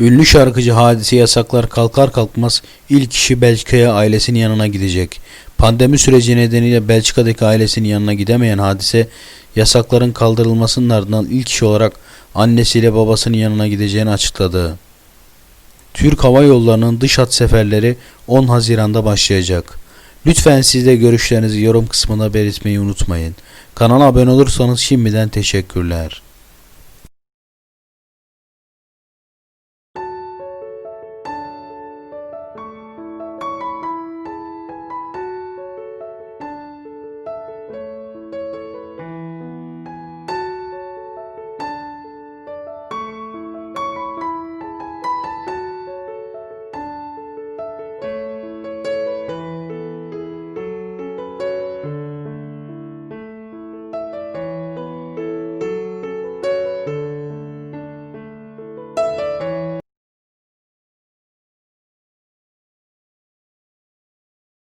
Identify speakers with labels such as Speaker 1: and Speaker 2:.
Speaker 1: Ünlü şarkıcı Hadise yasaklar kalkar kalkmaz ilk kişi Belçika'ya ailesinin yanına gidecek. Pandemi süreci nedeniyle Belçika'daki ailesinin yanına gidemeyen Hadise yasakların kaldırılmasının ardından ilk kişi olarak annesiyle babasının yanına gideceğini açıkladı. Türk Hava Yolları'nın dış hat seferleri 10 Haziran'da başlayacak. Lütfen siz de görüşlerinizi yorum kısmına belirtmeyi unutmayın. Kanala abone olursanız şimdiden teşekkürler.